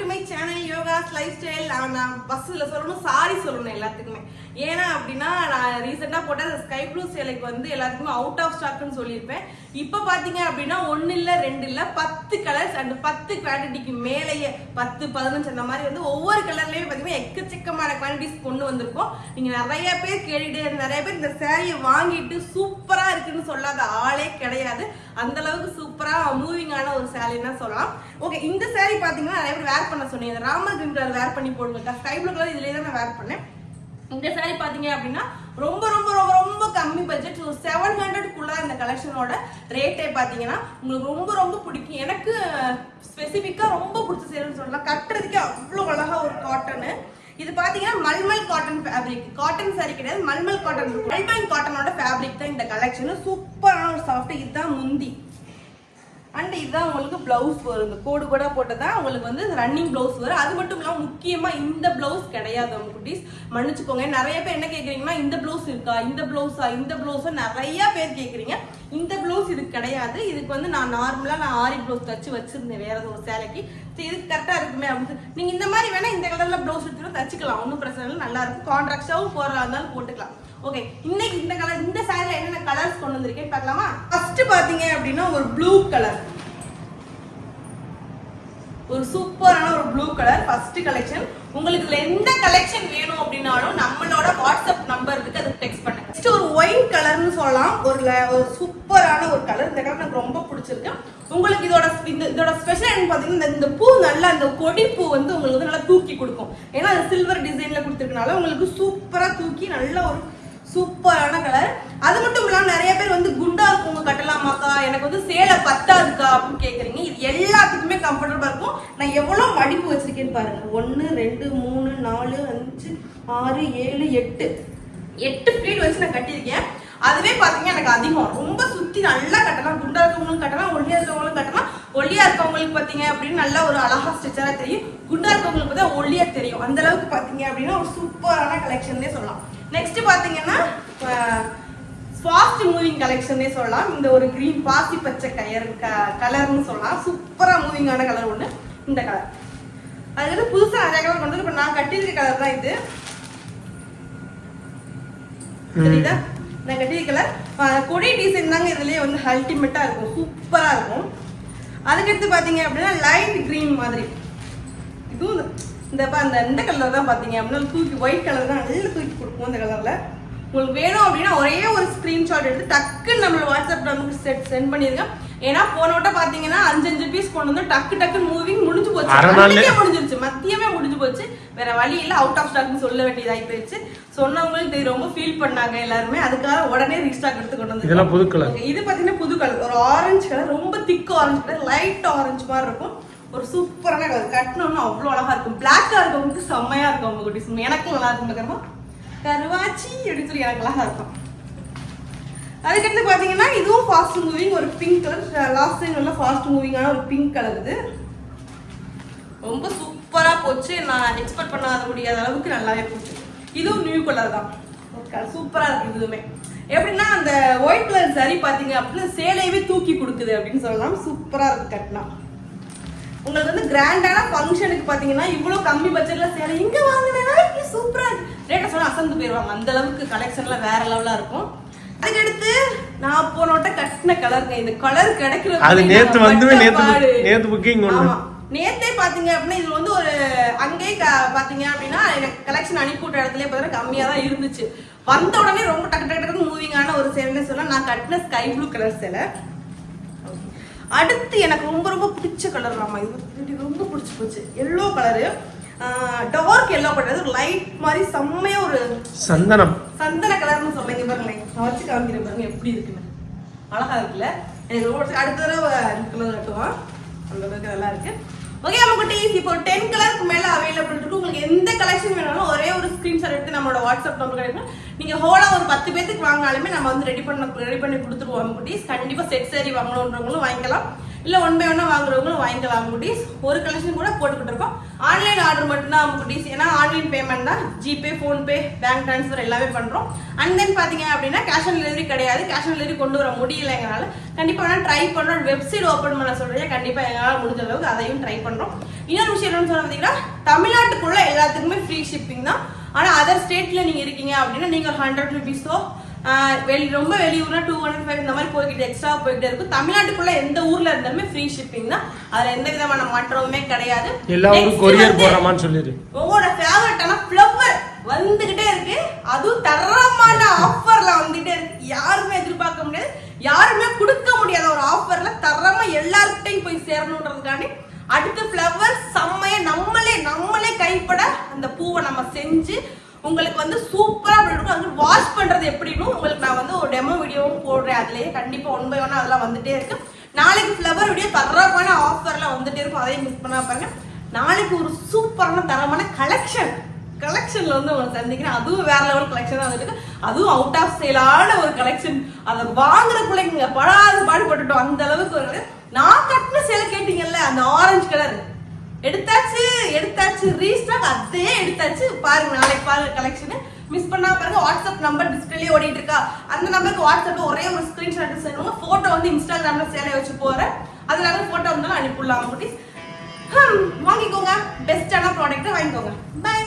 To my channel Yoga's lifestyle நான் பஸ்ஸில் சொல்லணும் சாரி சொல்லணும் எல்லாத்துக்குமே. ஏன்னா அப்படின்னா நான் ரீசெண்டாக போட்ட அந்த ஸ்கை ப்ளூ சேலைக்கு வந்து எல்லாத்துக்குமே அவுட் ஆஃப் ஸ்டாக்னு சொல்லியிருப்பேன். இப்போ பார்த்தீங்க அப்படின்னா ஒன்று இல்லை ரெண்டு இல்லை பத்து கலர்ஸ் அண்ட் பத்து குவான்டிட்டிக்கு மேலேயே பத்து பதினஞ்சு அந்த மாதிரி வந்து ஒவ்வொரு கலர்லேயும் பார்த்தீங்கன்னா எக்கச்சக்கமான குவான்டிட்டிஸ் கொண்டு வந்திருக்கோம். நீங்கள் நிறைய பேர் கேட்டுட்டு நிறைய பேர் இந்த சேரீயை வாங்கிட்டு சூப்பர் இருக்குன்னு சொல்லாத ஆளே கிடையாது. அந்த அளவுக்கு சூப்பரா மூவிங்கான ஒரு சேரீன்னா சொல்லலாம். ஓகே இந்த சேரீ பார்த்தீங்கன்னா நிறைய பேர் வேர் பண்ண சொன்னீங்க. ராமர் கிரீன் கலர் வேர் பண்ணி போடுங்க ஸ்கை கலர் இதுலயே தான் நான் வேர் பண்ணேன். இந்த சேரீ பார்த்தீங்க அப்படின்னா ரொம்ப ரொம்ப ரொம்ப ரொம்ப கம்மி பட்ஜெட் ஒரு செவன் ஹண்ட்ரட்குள்ள இந்த கலெக்ஷனோட ரேட்டே பார்த்தீங்கன்னா உங்களுக்கு ரொம்ப ரொம்ப பிடிக்கும். எனக்கு ஸ்பெசிஃபிக்காக ரொம்ப பிடிச்ச சேருன்னு சொல்லலாம். கட்டுறதுக்கே அவ்வளோ அழகா ஒரு காட்டனு இது பார்த்தீங்கன்னா மல்மல் காட்டன் ஃபேப்ரிக் காட்டன் சரி கிடையாது மல்மல் காட்டன் மல்மல் காட்டனோட ஃபேப்ரிக் தான் இந்த கலெக்ஷன் சூப்பரான ஒரு சாஃப்ட் இதுதான் முந்தி. அண்ட் இதுதான் உங்களுக்கு பிளவுஸ் வரும். இந்த கோடு கூட போட்டதா உங்களுக்கு வந்து ரன்னிங் பிளவுஸ் வரும். அது மட்டும் இல்லாமல் முக்கியமாக இந்த பிளவுஸ் கிடையாது அவங்க குட்டீஸ். மன்னிச்சுக்கோங்க. நிறைய பேர் என்ன கேட்குறீங்கன்னா இந்த பிளவுஸ் இருக்கா? இந்த பிளவுஸா இந்த பிளவுஸா நிறைய பேர் கேட்குறீங்க இந்த பிளவுஸ் இது கிடையாது. இதுக்கு வந்து நான் நார்மலாக நான் ஆரி பிளவுஸ் தச்சு வச்சிருந்தேன். வேற ஒரு சேலைக்கு. சரி இதுக்கு கரெக்டாக இருக்குமே அப்படின்னு நீங்கள் நீங்க இந்த மாதிரி வேணா இந்த கலர்ல பிளவுஸ் எடுத்துட்டு தச்சுக்கலாம். ஒன்றும் பிரச்சனை இல்லை. நல்லா இருக்கும். கான்ட்ராக்டாகவும் போடுறதா இருந்தாலும் போட்டுக்கலாம். ஓகே இன்னைக்கு இந்த கலர் இந்த சாரில என்னென்ன கலர்ஸ் கொண்டு வந்திருக்கேன்னு பார்க்கலாமா? பார்த்தீங்க பாத்தீங்க அப்படின்னா ஒரு ப்ளூ கலர் ஒரு சூப்பரான ஒரு ப்ளூ கலர் ஃபர்ஸ்ட் கலெக்ஷன் உங்களுக்கு இதுல எந்த கலெக்ஷன் வேணும் அப்படின்னாலும் நம்மளோட வாட்ஸ்அப் நம்பர் இருக்கு அதுக்கு டெக்ஸ்ட் பண்ணுங்க. நெக்ஸ்ட் ஒரு ஒயிட் கலர்னு சொல்லலாம். ஒரு ஒரு சூப்பரான ஒரு கலர் இந்த கலர் எனக்கு ரொம்ப பிடிச்சிருக்கு. உங்களுக்கு இதோட இந்த இதோட ஸ்பெஷல் பார்த்தீங்கன்னா இந்த- இந்த பூ நல்லா இந்த கொடி பூ வந்து உங்களுக்கு வந்து நல்லா தூக்கி கொடுக்கும். ஏன்னா அது சில்வர் டிசைன்ல கொடுத்துருக்கனால உங்களுக்கு சூப்பரா தூக்கி நல்ல ஒரு சூப்பரான கலர் அது மட்டும் இல்லாம நிறைய பேர் வந்து குண்டா இருக்கவங்க கட்டலாமாக்கா எனக்கு வந்து சேலை பத்தாதுக்கா அப்படின்னு கேக்குறீங்க. இது எல்லாத்துக்குமே கம்ஃபர்டபுளா இருக்கும். நான் எவ்வளவு மடிப்பு வச்சிருக்கேன்னு பாருங்க. ஒன்னு ரெண்டு மூணு நாலு அஞ்சு ஆறு ஏழு எட்டு. எட்டு ப்ளீட் வச்சு நான் கட்டியிருக்கேன். அதுவே பாத்தீங்கன்னா எனக்கு அதிகம். ரொம்ப சுத்தி நல்லா கட்டலாம். குண்டா இருக்கவங்களும் கட்டலாம் ஒல்லியா இருக்கவங்களும் கட்டலாம். ஒல்லியா இருக்கவங்களுக்கு பாத்தீங்க அப்படின்னு நல்லா ஒரு அழகா ஸ்ட்ரெச்சரா தெரியும். குண்டா இருக்கவங்களுக்கு பார்த்தா ஒல்லியா தெரியும். அந்த அளவுக்கு பாத்தீங்க அப்படின்னா ஒரு சூப்பரான கலெக்ஷன்னே சொல்லலாம். நெக்ஸ்ட் பாத்தீங்கன்னா ஃபாஸ்ட் மூவிங் கலெக்ஷனே சொல்லலாம். இந்த ஒரு கிரீன் பாசி பச்சை கயர் கலர்னு சொல்லலாம். சூப்பரா மூவிங்கான கலர் ஒண்ணு இந்த கலர் அது வந்து புதுசா நிறைய கலர் கொண்டு வந்து இப்போ நான் கட்டியிருக்க கலர் தான் இது. தெரியுதா? நான் கட்டியிருக்க கலர் கொடி டிசைன் தாங்க இதுலயே வந்து அல்டிமேட்டா இருக்கும். சூப்பரா இருக்கும். அதுக்கடுத்து பாத்தீங்க அப்படின்னா லைட் கிரீன் மாதிரி. இதுவும் இந்த அந்த இந்த கலர் தான் பாத்தீங்க அப்படின்னா தூக்கி ஒயிட் கலர் தான் நல்லா தூக்கி கொடுக்கும் இந்த கலர்ல உங்களுக்கு வேணும் அப்படின்னா ஒரே ஒரு ஸ்கிரீன்ஷாட் எடுத்து டக்குன்னு நம்மள வாட்ஸ்அப் நமக்கு செட் சென்ட் பண்ணிருங்க. ஏன்னா போன வட்டம் பாத்தீங்கன்னா அஞ்சு அஞ்சு பீஸ் கொண்டு வந்து டக்கு டக்கு மூவிங் முடிஞ்சு போச்சு. முடிஞ்சிருச்சு. மத்தியமே முடிஞ்சு போச்சு. வேற வழி இல்ல. அவுட் ஆஃப் ஸ்டாக்னு சொல்ல வேண்டியதாகி போயிடுச்சு. சொன்னவங்களுக்கு இது ரொம்ப ஃபீல் பண்ணாங்க எல்லாருமே. அதுக்காக உடனே ரீஸ்டாக் எடுத்து கொண்டு வந்து இதெல்லாம் புது கலர் இது பாத்தீங்கன்னா புது கலர் ஒரு ஆரஞ்சு கலர் ரொம்ப thick orange colour light orange மாதிரி இருக்கும். ஒரு சூப்பரான கலர் கட்டணும்னு அவ்வளோ அழகா இருக்கும். பிளாக்காக இருக்கவங்களுக்கு செம்மையா இருக்கும் அவங்க குட்டிஸ் எனக்கும் நல்லா இருக்கும் கருமா கருவாச்சி அப்படின்னு சொல்லி எனக்கு அழகா இருக்கும். அதுக்கடுத்து பார்த்தீங்கன்னா இதுவும் ஃபாஸ்ட் மூவிங் ஒரு பிங்க் கலர் லாஸ்ட் டைம் நல்லா ஃபாஸ்ட் மூவிங்கான ஒரு பிங்க் கலர் இது. ரொம்ப சூப்பரா போச்சு. நான் எக்ஸ்பெக்ட் பண்ணாத முடியாத அளவுக்கு நல்லாவே போச்சு. இதுவும் நியூ கலர் தான். சூப்பரா இருக்கு இதுவுமே. எப்படின்னா அந்த ஒயிட் கலர் சரி பார்த்தீங்க அப்படின்னா சேலையவே தூக்கி கொடுக்குது அப்படின்னு சொல்லலாம். சூப்பராக இருக்கு கட்டினா. உங்களுக்கு வந்து கிராண்டான ஃபங்க்ஷனுக்கு பாத்தீங்கன்னா இவ்வளவு கம்மி பட்ஜெட்ல சேலை இங்க வாங்கினா சூப்பரா இருக்கு. ரேட்டை சொன்னா அசந்து போயிருவாங்க. அந்த அளவுக்கு கலெக்ஷன்ல வேற லெவலா இருக்கும். அதுக்கடுத்து நான் போன வட்டம் கட்டின கலருங்க இந்த கலர் கிடைக்கிறது அது நேத்து வந்துவே நேத்து புக்கிங் ஆமா. நேத்தே பாத்தீங்க அப்படின்னா இது வந்து ஒரு அங்கேயே பாத்தீங்க அப்படின்னா எனக்கு கலெக்ஷன் அனுப்பி விட்ட இடத்துல பார்த்தீங்கன்னா கம்மியா தான் இருந்துச்சு. வந்த உடனே ரொம்ப டக்கு டக்கு டக்கு மூவிங்கான ஒரு சேலை சொல்ல நான் கட்டின ஸ்கை ப்ளூ கலர் சேலை. அடுத்து எனக்கு ரொம்ப ரொம்ப பிடிச்ச கலர் ராமா இது எனக்கு ரொம்ப பிடிச்சி போச்சு. Yellow colour dark yellow colour light மாதிரி செம்மையா ஒரு சந்தனம். சந்தன கலர்னு சொல்லுங்க பாருங்களேன். நான் வச்சு காமிக்கிறேன் பாருங்க எப்படி இருக்குன்னு. அழகா இருக்குல்ல? எனக்கு ரொம்ப அடுத்த தடவை கலர் கட்டுவான் அந்த அளவுக்கு நல்லா இருக்கு. ஓகே நம்ம குட்டீஸ் இப்போ டென் கலருக்கு மேல அவைலபிள் இருக்கு. உங்களுக்கு எந்த கலெக்ஷன் வேணாலும் ஒரே ஒரு ஸ்கிரீன்ஷாட் எடுத்து நம்மளோட வாட்ஸ்அப் நம்பர் கிடைக்கும் நீங்க ஹோலா ஒரு பத்து பேத்துக்கு வாங்கினாலுமே நம்ம வந்து ரெடி பண்ண ரெடி பண்ணி கொடுத்துருவோம் குட்டீஸ். கண்டிப்பா செட் சேரி வாங்கணுன்றவங்களும் வாங்கிக்கலாம். இல்ல ஒன் பை ஒன்னா வாங்குறவங்களும் வாங்கிக்கலாம் குட்டீஸ். ஒரு கலெக்ஷன் கூட போட்டுக்கிட்டு இருக்கோம். ஆன்லைன் ஆர்டர் மட்டும்தான் குட்டீஸ். ஏன்னா ஆன்லைன் பேமெண்ட் தான். ஜிபே ஃபோன்பே பேங்க் ட்ரான்ஸ்ஃபர் எல்லாமே பண்றோம். அண்ட் தென் பாத்தீங்க அப்படின்னா கேஷ் ஆன் டெலிவரி கிடையாது. கேஷ் ஆன் டெலிவரி கொண்டு வர முடியல எங்களால். கண்டிப்பா வேணா ட்ரை பண்றோம். வெப்சைட் ஓபன் பண்ண சொல்றீங்க. கண்டிப்பா எங்களால் முடிஞ்ச அளவுக்கு அதையும் ட்ரை பண்றோம். இன்னொரு விஷயம் என்னன்னு சொல்ல பார்த்தீங்கன்னா தமிழ்நாட்டுக்குள்ள எல்லாத்துக்குமே ஃப்ரீ ஷிப்பிங் தான். ஆனா அதர் ஸ்டேட்ல நீங்க இருக்கீங்க அப்படின்னா நீங்க ஹண்ட்ரட் ருபீஸோ வெளி ரொம்ப வெளியூர்னா டூ ஹண்ட்ரட் ஃபைவ் இந்த மாதிரி போய்கிட்டு எக்ஸ்ட்ரா போய்கிட்டே இருக்கும். தமிழ்நாட்டுக்குள்ள எந்த ஊர்ல இருந்தாலுமே ஃப்ரீ ஷிப்பிங் தான். அதுல எந்த விதமான மாற்றமுமே கிடையாது. எல்லா ஊரும் கொரியர் போடுறமான்னு சொல்லிடு. உங்களோட ஃபேவரட்டான ஃப்ளவர் வந்துகிட்டே இருக்கு. அதுவும் தரமான ஆஃபர்ல வந்துட்டே இருக்கு. யாருமே எதிர்பார்க்க முடியாது. யாருமே கொடுக்க முடியாத ஒரு ஆஃபர்ல தரமா எல்லார்கிட்டையும் போய் சேரணுன்றதுக்காண்டி அடுத்த ஃப்ளவர் செம்மைய நம்மளே நம்மளே கைப்பட அந்த பூவை நம்ம செஞ்சு உங்களுக்கு வந்து சூப்பராக இருக்கும். அது வாஷ் பண்றது எப்படின்னு உங்களுக்கு நான் வந்து ஒரு டெமோ வீடியோவும் போடுறேன். அதுலேயே கண்டிப்பாக ஒன் பை ஒன் அதெல்லாம் வந்துட்டே இருக்கு. நாளைக்கு ஃப்ளவர் வீடியோ தரமான ஆஃபர்லாம் வந்துட்டே இருக்கும். அதையும் மிஸ் பண்ணா பாருங்க. நாளைக்கு ஒரு சூப்பரான தரமான கலெக்ஷன் கலெக்ஷன்ல வந்து உங்களை சந்திக்கிறேன். அதுவும் வேற லெவல் கலெக்ஷன் தான் வந்துருக்கு அதுவும் அவுட் ஆஃப் சேலான ஒரு கலெக்ஷன் அதை வாங்குற பிள்ளைங்க படாத பாடுபட்டுட்டோம். அந்த அளவுக்கு ஒரு நான் கட்டின சேலை கேட்டீங்கல்ல அந்த ஆரஞ்சு கலர் எடுத்தாச்சு எடுத்தாச்சு ரீஸ்டாக் அதே எடுத்தாச்சு. பாருங்க நாளைக்கு பாருங்க கலெக்ஷன் மிஸ் பண்ணா பாருங்க வாட்ஸ்அப் நம்பர் டிஸ்பிளே ஓடிட்டு இருக்கா. அந்த நம்பருக்கு வாட்ஸ்அப்ல ஒரே ஒரு ஸ்கிரீன்ஷாட் செய்யணும் போட்டோ வந்து இன்ஸ்டாகிராம்ல சேலை வச்சு போறேன். அதனால போட்டோ வந்தாலும் அனுப்பிடலாம் குட்டீஸ். வாங்கிக்கோங்க. பெஸ்டான ப்ராடக்ட்டை வாங்கிக்கோங்க. பை